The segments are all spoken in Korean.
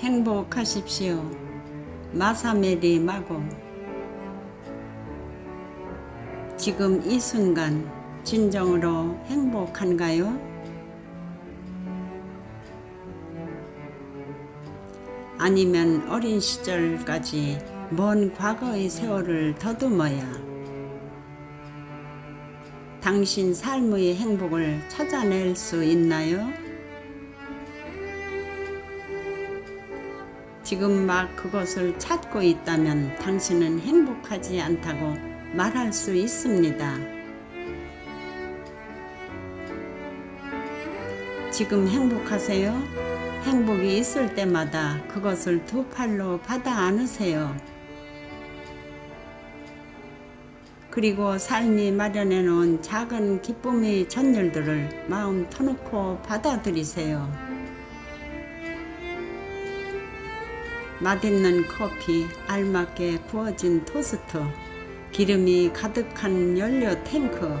행복하십시오. 마사메리 마고. 지금 이 순간 진정으로 행복한가요? 아니면 어린 시절까지 먼 과거의 세월을 더듬어야 당신 삶의 행복을 찾아낼 수 있나요? 지금 막 그것을 찾고 있다면 당신은 행복하지 않다고 말할 수 있습니다. 지금 행복하세요? 행복이 있을 때마다 그것을 두 팔로 받아 안으세요. 그리고 삶이 마련해 놓은 작은 기쁨의 전율들을 마음 터놓고 받아들이세요. 맛있는 커피, 알맞게 구워진 토스트, 기름이 가득한 연료 탱크,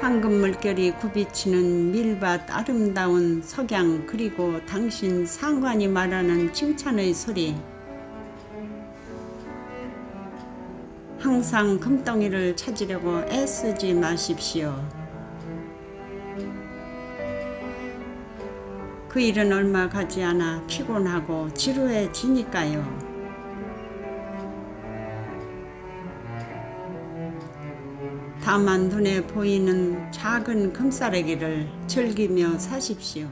황금 물결이 굽이치는 밀밭 아름다운 석양 그리고 당신 상관이 말하는 칭찬의 소리 항상 금덩이를 찾으려고 애쓰지 마십시오. 그 일은 얼마 가지 않아 피곤하고 지루해지니까요. 다만 눈에 보이는 작은 금싸레기를 즐기며 사십시오.